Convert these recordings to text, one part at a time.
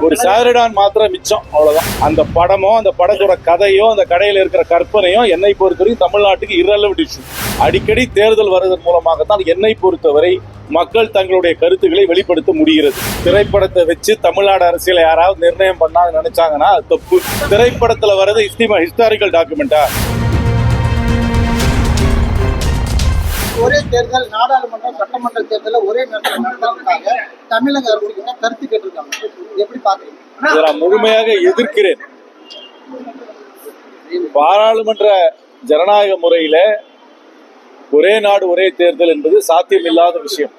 ஒரு சாரிடான் மாத்திரம் மிச்சம் அவ்வளவுதான். அந்த படமோ அந்த படத்தோட கதையோ அந்த கடையில இருக்கிற கற்பனையும் என்னை பொறுத்தவரைக்கும் தமிழ்நாட்டுக்கு இரலவெண்ட் இஷ்யூ அடிக்கடி தேர்தல் வருவதன் மூலமாகத்தான் என்னை பொறுத்தவரை மக்கள் தங்களுடைய கருத்துக்களை வெளிப்படுத்த முடிகிறது. திரைப்படத்தை வச்சு தமிழ்நாடு அரசியலை யாராவது நிர்ணயம் பண்ணா நினைச்சாங்கன்னா அது தப்பு. திரைப்படத்துல வர்றது ஹிஸ்டாரிக்கல் டாக்குமெண்டா? ஒரே தேர்தல் நாடாளுமன்றம் சட்டமன்ற தேர்தலில் ஒரே நேரத்தில் நடத்துறதுக்காக தமிழக அரசு கிட்ட கருத்து கேட்டிருக்காங்க? எப்படி பாக்குறீங்க? நான் முழுமையாக எதிர்க்கிறேன். பாராளுமன்ற ஜனநாயக முறையில ஒரே நாடு ஒரே தேர்தல் என்பது சாத்தியமில்லாத விஷயம்.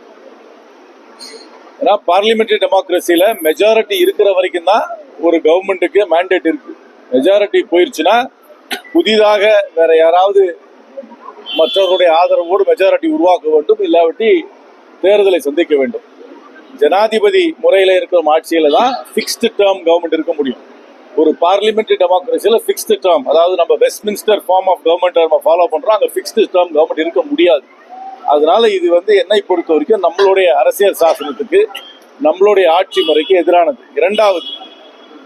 ஏன்னா பார்லிமெண்டரி டெமோக்ரஸியில மெஜாரிட்டி இருக்கிற வரைக்கும் தான் ஒரு கவர்மெண்ட்டுக்கு மேண்டேட் இருக்கு. மெஜாரிட்டி போயிருச்சுன்னா புதிதாக வேற யாராவது மற்றவருடைய ஆதரவோடு மெஜாரிட்டி உருவாக்க வேண்டும். இல்லாவிட்டி தேர்தலை சந்திக்க வேண்டும். ஜனாதிபதி முறையில் இருக்கிற ஆட்சியில தான் ஃபிக்ஸ்டு டேர்ம் கவர்மெண்ட் இருக்க முடியும். ஒரு பார்லிமெண்ட்ரி டெமோக்ரஸியில் ஃபிக்ஸ்டு டேர்ம் அதாவது நம்ம வெஸ்ட்மின்ஸ்டர் ஃபார்ம் ஆஃப் கவர்மெண்ட் நம்ம ஃபாலோ பண்ணுறோம் அங்கே ஃபிக்ஸ்டு டேர்ம் கவர்மெண்ட் இருக்க முடியாது. அதனால இது வந்து என்னை பொறுத்த வரைக்கும் நம்மளுடைய அரசியல் சாசனத்துக்கு நம்மளுடைய ஆட்சி முறைக்கு எதிரானது. இரண்டாவது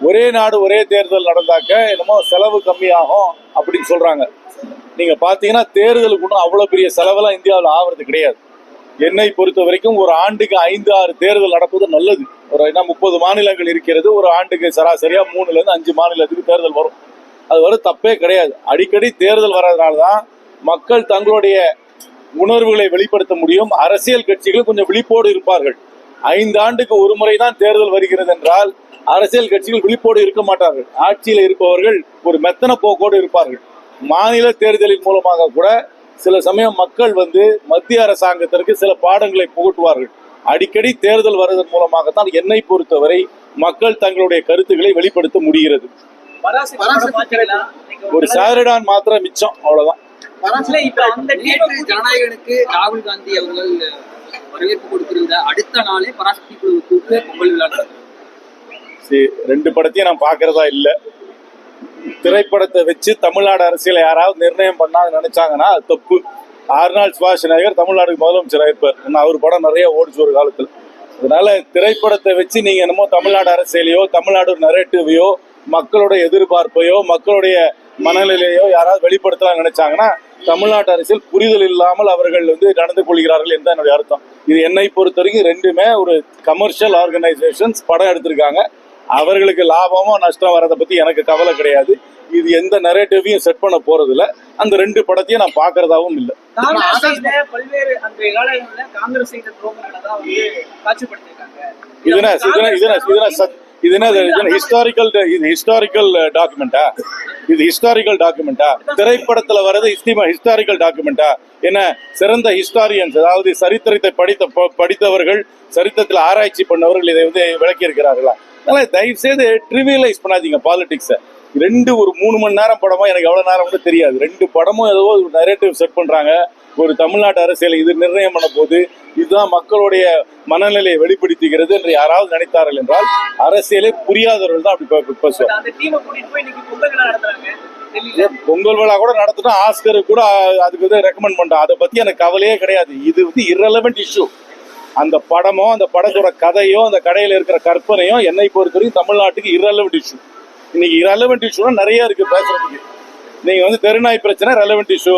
ஒரே நாடு ஒரே தேர்தல் நடந்தாக்க என்னமோ செலவு கம்மியாகும் அப்படின்னு சொல்றாங்க. நீங்க பாத்தீங்கன்னா தேர்தலுக்கு ஒன்றும் அவ்வளவு பெரிய செலவெல்லாம் இந்தியாவில் ஆவறது கிடையாது. என்னை பொறுத்த வரைக்கும் ஒரு ஆண்டுக்கு ஐந்து ஆறு தேர்தல் நடப்பது நல்லது. ஒரு என்ன முப்பது மாநிலங்கள் இருக்கிறது ஒரு ஆண்டுக்கு சராசரியா மூணுல இருந்து அஞ்சு மாநிலத்துக்கு தேர்தல் வரும். அது வரும் தப்பே கிடையாது. அடிக்கடி தேர்தல் வர்றதுனால தான் மக்கள் தங்களுடைய உணர்வுகளை வெளிப்படுத்த முடியும். அரசியல் கட்சிகள் கொஞ்சம் விழிப்போடு இருப்பார்கள். ஐந்து ஆண்டுக்கு ஒரு முறை தான் தேர்தல் வருகிறது என்றால் அரசியல் கட்சிகள் விழிப்போடு இருக்க மாட்டார்கள். ஆட்சியில் இருப்பவர்கள் ஒரு மெத்தன போக்கோடு இருப்பார்கள். மாநில தேர்தலின் மூலமாக கூட சில சமயம் மக்கள் வந்து மத்திய அரசாங்கத்திற்கு சில பாடங்களை புகட்டுவார்கள். அடிக்கடி தேர்தல் வருவதன் மூலமாகத்தான் என்னை பொறுத்தவரை மக்கள் தங்களுடைய கருத்துக்களை வெளிப்படுத்த முடிகிறது. ஒரு சாரிடான் மாத்திரம் மிச்சம் அவ்வளவுதான். ஜனநாயகனுக்கு ராகுல் காந்தி அவர்கள் வரவேற்பு கொடுத்திருந்த அடுத்த நாளே பராசக்தி குழுவை கூப்பிட்டு பொங்கல் விழா ரெண்டு படத்தையும் நான் பார்க்கறதா இல்ல. திரைப்படத்தை வச்சு தமிழ்நாடு அரசியலை யாராவது நிர்ணயம் பண்ணா நினைச்சாங்கன்னா அது தப்பு. ஆர்னால் சுவாஷநகர் தமிழ்நாடுக்கு முதலமைச்சர் இருப்பார் ஏன்னா அவர் படம் நிறைய ஓடிச்சு ஒரு காலத்தில். அதனால திரைப்படத்தை வச்சு நீங்க என்னமோ தமிழ்நாடு அரசியலையோ தமிழ்நாடு நரேட்டிவையோ மக்களுடைய எதிர்பார்ப்பையோ மக்களுடைய மனநிலையோ யாராவது வெளிப்படுத்தலாம் நினைச்சாங்கன்னா தமிழ்நாட்டு அரசியல் புரிதல் இல்லாமல் அவர்கள் வந்து நடந்து கொள்கிறார்கள் என்று என்னுடைய அர்த்தம். இது என்னை பொறுத்த வரைக்கும் ரெண்டுமே ஒரு கமர்ஷியல் ஆர்கனைசேஷன்ஸ் படம் எடுத்திருக்காங்க. அவர்களுக்கு லாபமோ நஷ்டம் வரதை பத்தி எனக்கு கவலை கிடையாது. இது எந்த நரேட்டிவையும் செட் பண்ண போறது இல்ல அந்த ரெண்டு படத்தையும் நான் பாக்குறதாவும் இல்லை. இதுனா இதுனா இதுனா இதுனா சத்- இது என்ன ஹிஸ்டாரிக்கல் இது ஹிஸ்டாரிக்கல் டாக்குமெண்டா இது ஹிஸ்டாரிக்கல் டாக்குமெண்டா திரைப்படத்துல வர்றது ஹிஸ்டாரிக்கல் டாக்குமெண்டா என்ன சிறந்த ஹிஸ்டாரியன்ஸ் அதாவது சரித்திரத்தை படித்த படித்தவர்கள் சரித்திரத்தில் ஆராய்ச்சி பண்ணவர்கள் இதை வந்து விளக்கி இருக்கிறார்களா அதனால தயவு செய்து ட்ரிவியலைஸ் பண்ணாதீங்க பாலிடிக்ஸை ரெண்டு ஒரு மூணு மணி நேரம் படமா எனக்கு எவ்வளவு நேரம் கூட தெரியாது. ரெண்டு படமும் ஏதோ ஒரு நரேட்டிவ் செட் பண்றாங்க. ஒரு தமிழ்நாட்டு அரசியலை இது நிர்ணயம் பண்ண போது இதுதான் மக்களுடைய மனநிலையை வெளிப்படுத்துகிறது என்று யாராவது நினைத்தார்கள் என்றால் அரசியலே புரியாதவர்கள் தான் அப்படி பேசுவாங்க பொங்கல் விழா கூட நடத்திட்டோம் ஆஸ்கர் கூட அதுக்கு வந்து ரெக்கமெண்ட் பண்ணிட்டோம் அதை பத்தி எனக்கு கவலையே கிடையாது. இது வந்து இரலவெண்ட் இஷ்யூ அந்த படமோ அந்த படத்தோட கதையோ அந்த கடையில இருக்கிற கற்பனையும் என்னை பொறுத்தவரைக்கும் தமிழ்நாட்டுக்கு இரலவெண்ட் இஷ்யூ இன்னைக்கு இரலவெண்ட் இஷ்யூனா நிறைய இருக்கு பேசுறதுக்கு. நீங்க வந்து தெருநாய் பிரச்சனை ரெலவெண்ட் இஷ்யூ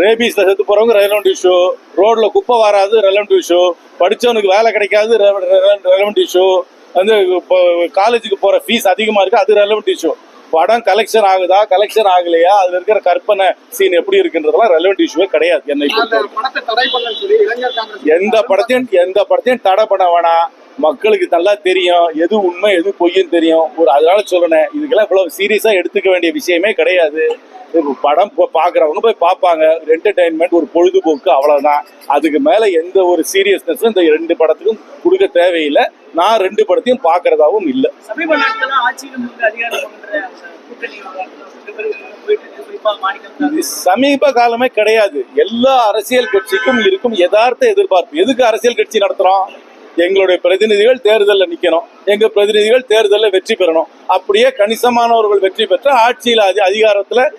ரேபீஸ்ல செத்து போறவங்க ரெலவெண்ட் இஷ்யூ ரோட்ல குப்பை வராது ரெலவெண்ட் இஷ்யூ படிச்சவனுக்கு வேலை கிடைக்காது ரெலவெண்ட் இஷ்யூ வந்து இப்போ காலேஜுக்கு போற ஃபீஸ் அதிகமா இருக்கு அது ரெலவெண்ட் இஷ்யூ படம் கலெக்ஷன் ஆகுதா கலெக்ஷன் ஆகலையா? அதுல இருக்கிற கற்பனை சீன் எப்படி இருக்குன்றதெல்லாம் ரெலவெண்ட் இஷ்யூவே கிடையாது என்னை எந்த படத்தையும் எந்த படத்தையும் தடை பண்ண வேணாம். மக்களுக்கு நல்லா தெரியும் எது உண்மை எது பொய்ன்னு தெரியும். ஒரு அதனால சொல்றேன் இதுக்கெல்லாம் இவ்வளவு சீரியஸா எடுத்துக்க வேண்டிய விஷயமே கிடையாது. படம் போ- பாக்குறவங்க போய் பார்ப்பாங்க ஒரு என்டர்டைன்மெண்ட் ஒரு பொழுதுபோக்கு அவ்வளவுதான். அதுக்கு மேல எந்த ஒரு சீரியஸ்னஸும் இந்த ரெண்டு படத்துக்கும் கொடுக்க தேவையில்லை. நான் ரெண்டு படத்தையும் பார்க்கறதாவும் இல்லை. சமீப காலமே கிடையாது. எல்லா அரசியல் கட்சிக்கும் இருக்கும் யதார்த்த எதிர்பார்ப்பு. எதுக்கு அரசியல் கட்சி நடத்துறோம்? எங்களுடைய பிரதிநிதிகள் தேர்தலில் நிற்கணும் எங்க பிரதிநிதிகள் தேர்தலில் வெற்றி பெறணும். அப்படியே கணிசமானவர்கள் வெற்றி பெற்ற ஆட்சியில் அதி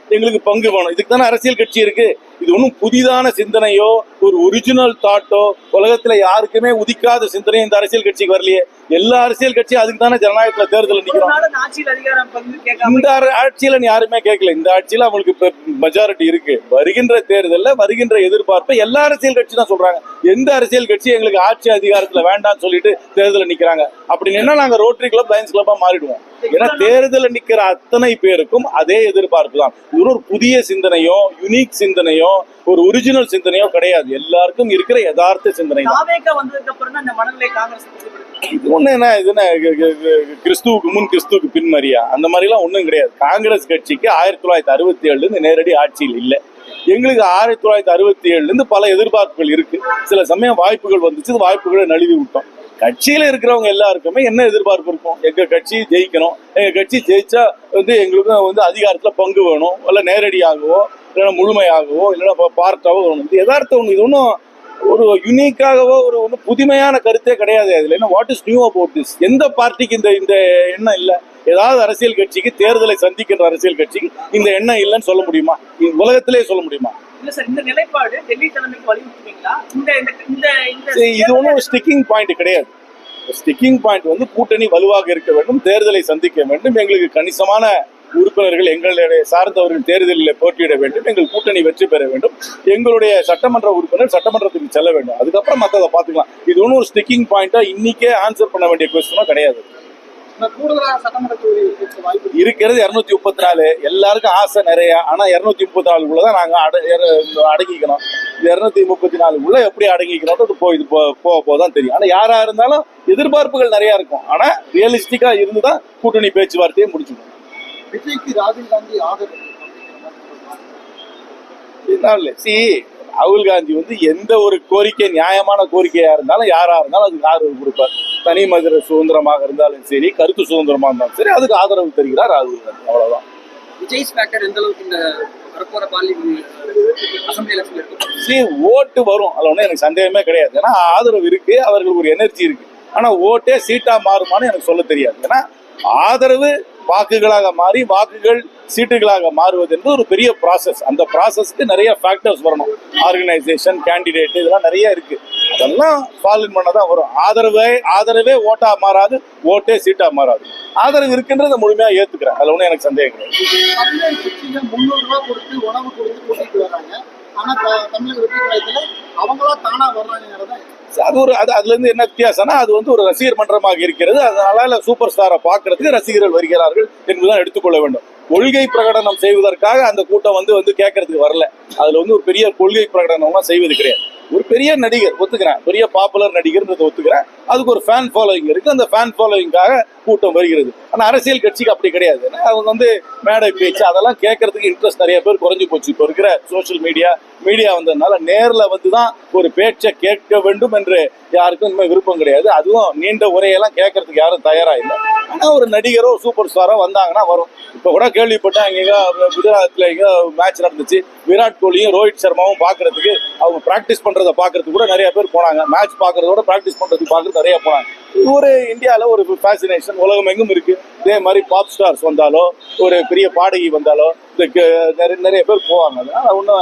எங்களுக்கு பங்கு வேணும். இதுக்கு தானே அரசியல் கட்சி இருக்கு. இது ஒன்றும் புதிதான சிந்தனையோ ஒரு ஒரிஜினல் தாட்டோ உலகத்துல யாருக்குமே உதிக்காத சிந்தனையும் இந்த அரசியல் கட்சிக்கு வரலையே. எல்லா அரசியல் கட்சியும் அதுக்கு தானே ஜனநாயகத்துல தேர்தல் கேட்காம இந்த ஆட்சியில யாருமே கேட்கல. இந்த ஆட்சியில அவங்களுக்கு மெஜாரிட்டி இருக்கு. வருகின்ற தேர்தல்ல வருகின்ற எதிர்பார்ப்பை எல்லா அரசியல் கட்சி தான் சொல்றாங்க. எந்த அரசியல் கட்சி எங்களுக்கு ஆட்சி அதிகாரத்துல வேண்டாம்னு சொல்லிட்டு தேர்தலில் நிக்கிறாங்க. அப்படி நின்னா நாங்க ரோட்டரி கிளப் லயன்ஸ் கிளப்பா மாறிடுவோம். ஏன்னா தேர்தலில் நிக்கிற அத்தனை பேருக்கும் அதே எதிர்பார்ப்பு தான். இது ஒரு புதிய சிந்தனையோ யுனிக் சிந்தனையோ ஒரு ஒரிஜினல் சிந்தனையோ கிடையாது. எல்லாருக்கும் இருக்கிற யதார்த்த சிந்தனை. இது ஒண்ணு என்ன இது என்ன கிறிஸ்துவுக்கு முன் கிறிஸ்துவுக்கு பின்மரியா அந்த மாதிரிலாம் ஒன்றும் கிடையாது. காங்கிரஸ் கட்சிக்கு ஆயிரத்தி தொள்ளாயிரத்தி அறுபத்தி ஏழுல இருந்து நேரடி ஆட்சியில் இல்லை. எங்களுக்கு ஆயிரத்தி தொள்ளாயிரத்தி அறுபத்தி ஏழுல இருந்து பல எதிர்பார்ப்புகள் இருக்கு. சில சமயம் வாய்ப்புகள் வந்துச்சு. வாய்ப்புகளை நழுவி விட்டோம். கட்சியில இருக்கிறவங்க எல்லாருக்குமே என்ன எதிர்பார்ப்பு இருக்கும்? எங்க கட்சி ஜெயிக்கணும். எங்க கட்சி ஜெயிச்சா வந்து எங்களுக்கும் வந்து அதிகாரத்துல பங்கு வேணும். இல்ல நேரடியாகவோ இல்லைன்னா முழுமையாகவோ இல்லைன்னா பார்ட்டாவோ வேணும் இது யதார்த்தம் ஒண்ணு. இது ஒன்றும் ஒரு யுனிக்காகவோ ஒரு ஒன்றும் புதுமையான கருத்தே கிடையாது. அதுல என்ன what is new about this எந்த பார்ட்டிக்கு இந்த இந்த எண்ணம் இல்லை? ஏதாவது அரசியல் கட்சிக்கு தேர்தலை சந்திக்கின்ற அரசியல் கட்சிக்கு இந்த எண்ணம் இல்லைன்னு சொல்ல முடியுமா? உலகத்திலே சொல்ல முடியுமா? இது ஒன்றும் ஸ்டிக்கிங் பாயிண்ட் கிடையாது. ஸ்டிக்கிங் பாயிண்ட் வந்து கூட்டணி வலுவாக இருக்க வேண்டும் தேர்தலை சந்திக்க வேண்டும். எங்களுக்கு கணிசமான உறுப்பினர்கள் எங்களுடைய சார்ந்தவர்கள் தேர்தலில் போட்டியிட வேண்டும். எங்கள் கூட்டணி வெற்றி பெற வேண்டும். எங்களுடைய சட்டமன்ற உறுப்பினர் சட்டமன்றத்துக்கு செல்ல வேண்டும். அதுக்கப்புறம் மற்றதை பார்த்துக்கலாம். இது ஒன்றும் ஒரு ஸ்டிக்கிங் பாயிண்டா இன்னைக்கே ஆன்சர் பண்ண வேண்டிய கொஸ்டினோ கிடையாது. இருக்கிறது இரநூத்தி முப்பத்தி நாலு. எல்லாருக்கும் ஆசை நிறைய. ஆனா இரநூத்தி முப்பத்தி நாலுக்குள்ள தான் நாங்க அடங்கிக்கணும். இந்த இரநூத்தி முப்பத்தி நாலுக்குள்ள எப்படி அடங்கிக்கணும் போய் இது போ- போக போதான் தெரியும். ஆனா யாரா இருந்தாலும் எதிர்பார்ப்புகள் நிறைய இருக்கும். ஆனா ரியலிஸ்டிக்கா இருந்து தான் கூட்டணி பேச்சுவார்த்தையை முடிச்சுக்கணும். விஜய்க்கு ராகுல் காந்தி ஆதரவு சி ராகுல் காந்தி வந்து எந்த ஒரு கோரிக்கை நியாயமான கோரிக்கையா இருந்தாலும் யாரா இருந்தாலும் அதுக்கு ஆதரவு கொடுப்பார். தனி மதுர சுதந்திரமாக இருந்தாலும் சரி கருத்து சுதந்திரமா இருந்தாலும் சரி அதுக்கு ஆதரவு தருகிறார் ராகுல் காந்தி. அவ்வளவுதான். விஜய் ஃபேக்டர் எந்த அளவுக்கு இந்த சரி ஓட்டு வரும். அதுல ஒன்றும் எனக்கு சந்தேகமே கிடையாது. ஏன்னா ஆதரவு இருக்கு அவர்களுக்கு ஒரு எனர்ஜி இருக்கு. ஆனா ஓட்டே சீட்டா மாறுமான்னு எனக்கு சொல்ல தெரியாது. ஏன்னா ஆதரவு வாக்குகளாக மாறி வாக்குகள் சீட்டுகளாக மாறுவது என்பது ஒரு பெரிய ப்ராசஸ் அந்த ப்ராசஸ்க்கு நிறைய ஃபேக்டர்ஸ் வரணும். ஆர்கனைசேஷன் கேண்டிடேட் இதெல்லாம் நிறைய இருக்கு. அதெல்லாம் ஃபாலோ பண்ண தான் வரும். ஆதரவே ஆதரவே ஓட்டா மாறாது ஓட்டே சீட்டா மாறாது. ஆதரவு இருக்குன்றதை முழுமையா ஏத்துக்கிறேன். அதுல ஒன்றும் எனக்கு சந்தேகம் கிடையாது. ஆனா தமிழக அவங்களா தானா வர்றாங்கிறத அது ஒரு அது அதுல இருந்து என்ன வித்தியாசம்னா அது வந்து ஒரு ரசிகர் மன்றமாக இருக்கிறது. அதனால சூப்பர் ஸ்டாரை பார்க்கறதுக்கு ரசிகர்கள் வருகிறார்கள் என்பதுதான் எடுத்துக்கொள்ள வேண்டும். கொள்கை பிரகடனம் செய்வதற்காக அந்த கூட்டம் வந்து வந்து கேட்கறதுக்கு வரல. அதுல வந்து ஒரு பெரிய கொள்கை பிரகடனம்லாம் செய்வது கிடையாது. ஒரு பெரிய நடிகர் ஒத்துக்கிறேன். பெரிய பாப்புலர் நடிகர்ன்றதை ஒத்துக்கிறேன். அதுக்கு ஒரு ஃபேன் ஃபாலோவிங் இருக்கு. அந்த ஃபேன் ஃபாலோயிங்காக கூட்டம் வருகிறது. ஆனால் அரசியல் கட்சிக்கு அப்படி கிடையாது. ஏன்னா அவங்க வந்து மேடை பேச்சு அதெல்லாம் கேட்கறதுக்கு இன்ட்ரெஸ்ட் நிறைய பேர் குறைஞ்சி போச்சு. இப்போ இருக்கிற சோஷியல் மீடியா மீடியா வந்ததுனால நேரில் வந்து தான் ஒரு பேச்சை கேட்க வேண்டும் என்று யாருக்கும் இனிமேல் விருப்பம் கிடையாது. அதுவும் நீண்ட உரையெல்லாம் கேட்கறதுக்கு யாரும் தயாராக இல்லை. ஆனா ஒரு நடிகரோ சூப்பர் ஸ்டாரோ வந்தாங்கன்னா வரும். இப்போ கூட கேள்விப்பட்டேன் எங்க குஜராத்ல எங்க மேட்ச் நடந்துச்சு. விராட் கோலியும் ரோஹித் சர்மாவும் பாக்குறதுக்கு அவங்க பிராக்டிஸ் பண்றதை பாக்குறதுக்கு கூட நிறைய பேர் போனாங்க. மேட்ச் பாக்குறதோட பிராக்டிஸ் பண்றதுக்கு பாக்குறது நிறைய போனாங்க. ஒரு இந்தியாவில் ஒரு ஃபேசினேஷன் உலகம் எங்கும் இருக்கு. இதே மாதிரி பாப் ஸ்டார்ஸ் வந்தாலோ ஒரு பெரிய பாடகி வந்தாலோ இந்த நிறைய நிறைய பேர் போவாங்க. அதனால ஒன்றும்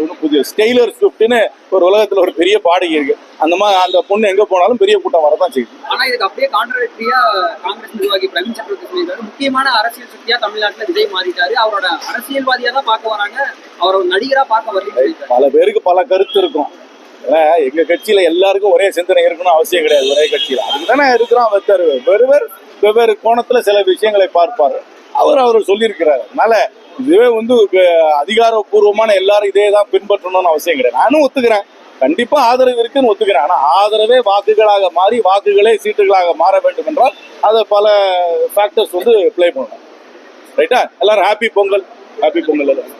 ஒன்றும் புது ஸ்டெய்லர் ஸ்விஃப்ட்னு ஒரு உலகத்தில் ஒரு பெரிய பாடகி இருக்கு. அந்த மாதிரி அந்த பொண்ணு எங்கே போனாலும் பெரிய கூட்டம் வரதான் செய்யுது. ஆனால் இதுக்கு அப்படியே கான்ட்ரடிக்டரியா காங்கிரஸ் முக்கியமான அரசியல் சக்தியா தமிழ்நாட்டுல விஜய் மாறிட்டாரு. அவரோட அரசியல்வாதியா தான் பார்க்க வராங்க. அவரை நடிகரா பார்க்க வரலன்னு பல பேருக்கு பல கருத்து இருக்கும். எங்க கட்சியில எல்லாருக்கும் ஒரே சிந்தனை இருக்கணும் அவசியம் கிடையாது ஒரே கட்சியில. அதுதானே தானே இருக்கிறோம் வெத்தர். வெறுவர் வெவ்வேறு கோணத்துல சில விஷயங்களை பார்ப்பாரு. அவர் அவர் சொல்லியிருக்கிறாரு. அதனால இதுவே வந்து அதிகாரப்பூர்வமான எல்லாரும் இதே தான் பின்பற்றணும்னு அவசியம் கிடையாது. நானும் ஒத்துக்கிறேன். கண்டிப்பா ஆதரவு இருக்குன்னு ஒத்துக்கிறேன். ஆனா ஆதரவே வாக்குகளாக மாறி வாக்குகளே சீட்டுகளாக மாற வேண்டும் என்றால் அதை பல ஃபேக்டர்ஸ் வந்து ப்ளே பண்ணணும். ரைட்டா எல்லாரும் ஹாப்பி பொங்கல். ஹாப்பி பொங்கல். எல்லாரும்